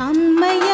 அம்மையா